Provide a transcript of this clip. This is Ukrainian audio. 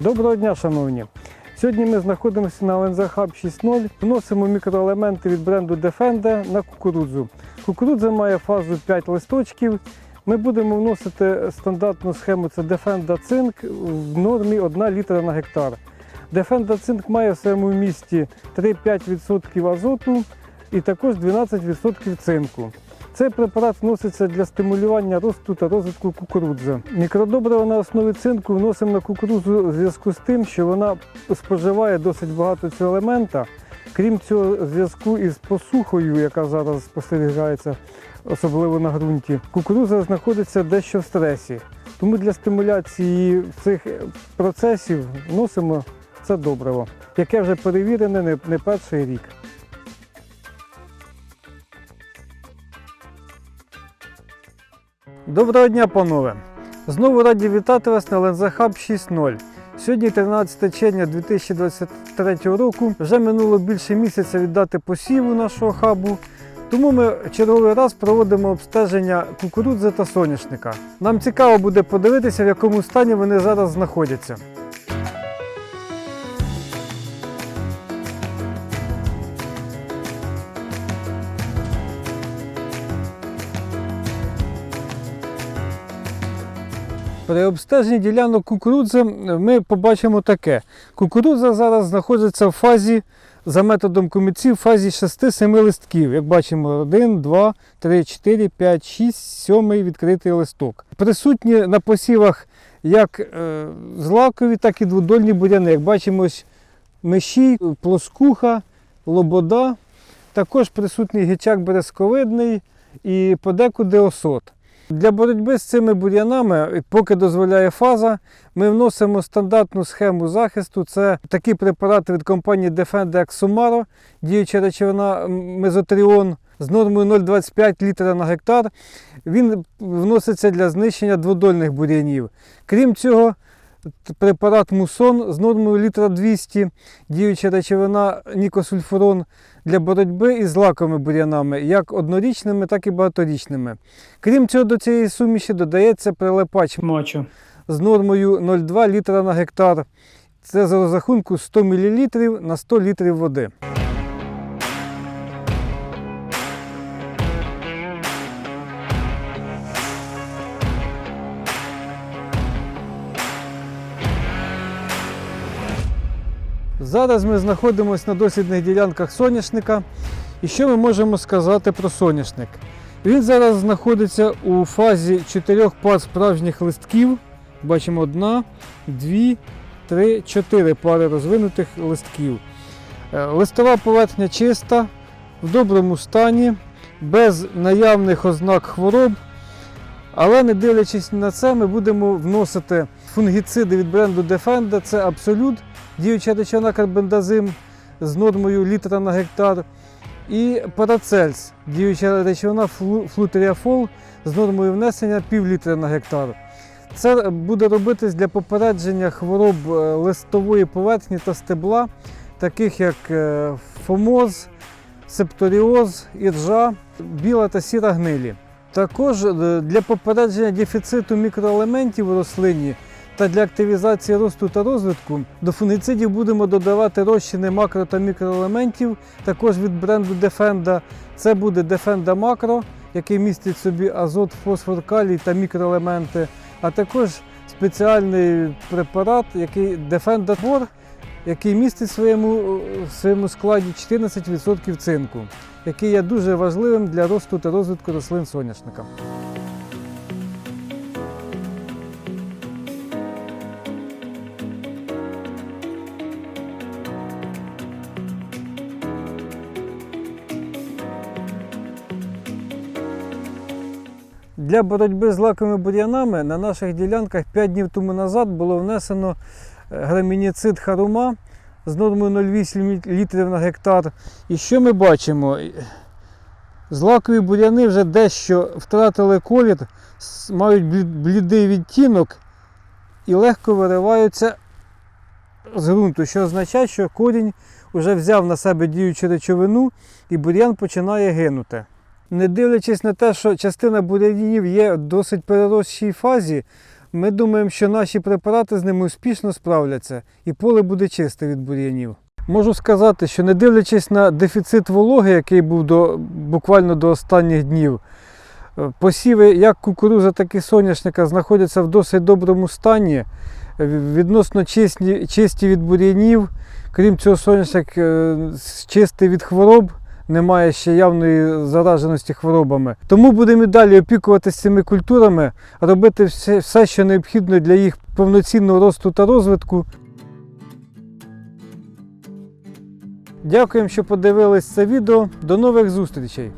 Доброго дня, шановні! Сьогодні ми знаходимося на LNZ Hub 6.0. Вносимо мікроелементи від бренду Defender на кукурудзу. Кукурудза має фазу 5 листочків. Ми будемо вносити стандартну схему це Defender Цинк в нормі 1 літра на гектар. Defender Цинк має в своєму місті 3-5% азоту і також 12% цинку. Цей препарат вноситься для стимулювання росту та розвитку кукурудзи. Мікродобрива на основі цинку вносимо на кукурудзу в зв'язку з тим, що вона споживає досить багато цього елемента. Крім цього, зв'язку із посухою, яка зараз спостерігається, особливо на ґрунті, кукурудза знаходиться дещо в стресі. Тому для стимуляції цих процесів вносимо це добриво, яке вже перевірене не- перший рік. Доброго дня, панове! Знову раді вітати вас на Hub 6.0. Сьогодні 13 червня 2023 року. Вже минуло більше місяця від дати посіву нашого хабу. Тому ми черговий раз проводимо обстеження кукурудзи та соняшника. Нам цікаво буде подивитися, в якому стані вони зараз знаходяться. При обстеженні ділянок кукурудзи ми побачимо таке. Кукурудза зараз знаходиться в фазі, за методом коміців, в фазі 6-7 листків. Як бачимо, 1, 2, 3, 4, 5, 6, 7 відкритий листок. Присутні на посівах як е, злакові, так і дводольні буряни. Як бачимо, ось миші, плоскуха, лобода. Також присутній гічак березковидний і подекуди осот. Для боротьби з цими бур'янами, поки дозволяє фаза, ми вносимо стандартну схему захисту. Це такі препарати від компанії Defender Sumaro, діюча речовина мезотріон з нормою 0,25 літра на гектар. Він вноситься для знищення дводольних бур'янів. Крім цього, препарат мусон з нормою літра 200, діюча речовина нікосульфурон для боротьби із лаковими бур'янами, як однорічними, так і багаторічними. Крім цього, до цієї суміші додається прилипач Мочу. з нормою 0,2 літра на гектар. Це за розрахунку 100 мл на 100 літрів води. Зараз ми знаходимося на дослідних ділянках соняшника. І що ми можемо сказати про соняшник? Він зараз знаходиться у фазі чотирьох пар справжніх листків. Бачимо одна, дві, три, чотири пари розвинутих листків. Е, Листова поверхня чиста, в доброму стані, без наявних ознак хвороб. Але не дивлячись на це, ми будемо вносити фунгіциди від бренду Defender. Це абсолют, діюча речовина карбендазим з нормою літра на гектар. І парацельс, діюча речовина флутеріафол з нормою внесення пів літра на гектар. Це буде робитись для попередження хвороб е, листової поверхні та стебла, таких як е, фомоз, септоріоз, іржа, біла та сіра гнилі. Також е, для попередження дефіциту мікроелементів у рослині та для активізації росту та розвитку до фунгіцидів будемо додавати розчини макро та мікроелементів, також від бренду Defenda. Це буде Defenda Macro, який містить собі азот, фосфор, калій та мікроелементи, а також спеціальний препарат, який Defenda Tor, який містить в своєму, в своєму складі 14% цинку, який є дуже важливим для росту та розвитку рослин соняшника. Для боротьби з лаковими бур'янами на наших ділянках 5 днів тому назад було внесено е, грамініцид харума з нормою 0,8 літрів на гектар. І що ми бачимо? Злакові бур'яни вже дещо втратили колір, мають блідий відтінок і легко вириваються з ґрунту, що означає, що корінь вже взяв на себе діючу речовину і бур'ян починає гинути. Не дивлячись на те, що частина бур'янів є в досить переросшій фазі, ми думаємо, що наші препарати з ними успішно справляться і поле буде чисте від бур'янів. Можу сказати, що не дивлячись на дефіцит вологи, який був до, буквально до останніх днів, е, посіви як кукуруза, так і соняшника знаходяться в досить доброму стані, е, відносно чисті, чисті від бур'янів. Крім цього, соняшник е, чистий від хвороб, немає ще явної зараженості хворобами. Тому будемо і далі опікуватися цими культурами, робити все, все, що необхідно для їх повноцінного росту та розвитку. Дякуємо, що подивились це відео. До нових зустрічей!